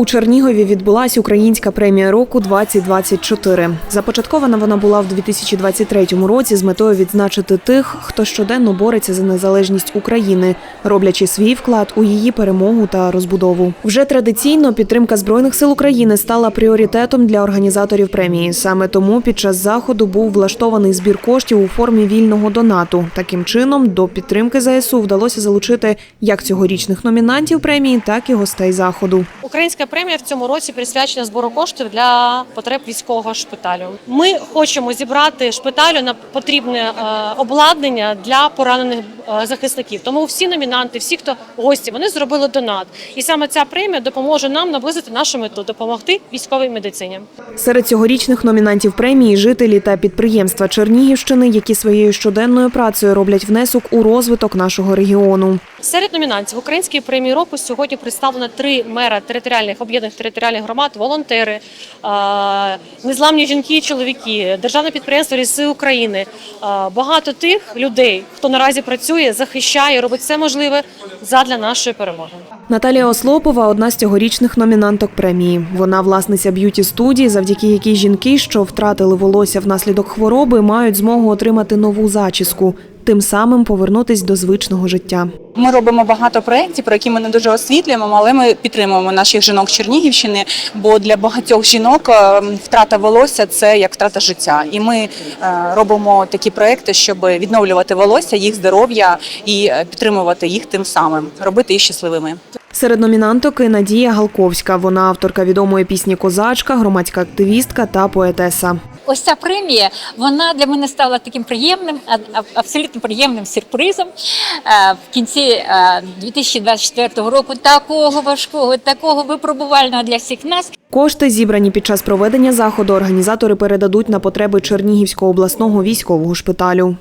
У Чернігові відбулась українська премія року 2024. Започаткована вона була в 2023 році з метою відзначити тих, хто щоденно бореться за незалежність України, роблячи свій вклад у її перемогу та розбудову. Вже традиційно підтримка збройних сил України стала пріоритетом для організаторів премії. Саме тому під час заходу був влаштований збір коштів у формі вільного донату. Таким чином до підтримки ЗСУ вдалося залучити як цьогорічних номінантів премії, так і гостей заходу. Українська премія в цьому році присвячена збору коштів для потреб військового шпиталю. Ми хочемо зібрати шпиталю на потрібне е, обладнання для поранених е, захисників. Тому всі номінанти, всі, хто гості, вони зробили донат. І саме ця премія допоможе нам наблизити нашу мету допомогти військовій медицині. Серед цьогорічних номінантів премії жителі та підприємства Чернігівщини, які своєю щоденною працею роблять внесок у розвиток нашого регіону. Серед номінантів української премії року сьогодні представлено три мера територіальних об'єднаних територіальних громад, волонтери, незламні жінки чоловіки, державне підприємство Ліси України. Багато тих людей, хто наразі працює, захищає, робить все можливе задля нашої перемоги. Наталія Ослопова одна з цьогорічних номінанток премії. Вона власниця б'юті студії, завдяки якій жінки, що втратили волосся внаслідок хвороби, мають змогу отримати нову зачіску, тим самим повернутись до звичного життя. Ми робимо багато проєктів, про які ми не дуже освітлюємо, але ми підтримуємо наших жінок Чернігівщини, бо для багатьох жінок е, втрата волосся це як втрата життя. І ми е, робимо такі проєкти, щоб відновлювати волосся, їх здоров'я і е, підтримувати їх тим самим, робити їх щасливими. Серед номінанток і Надія Галковська. Вона авторка відомої пісні Козачка, громадська активістка та поетеса. Ось ця премія вона для мене стала таким приємним, абсолютно приємним сюрпризом Е, в кінці е, 2024 року. Такого важкого, такого випробувального для всіх нас. Кошти, зібрані під час проведення заходу, організатори передадуть на потреби Чернігівського обласного військового шпиталю.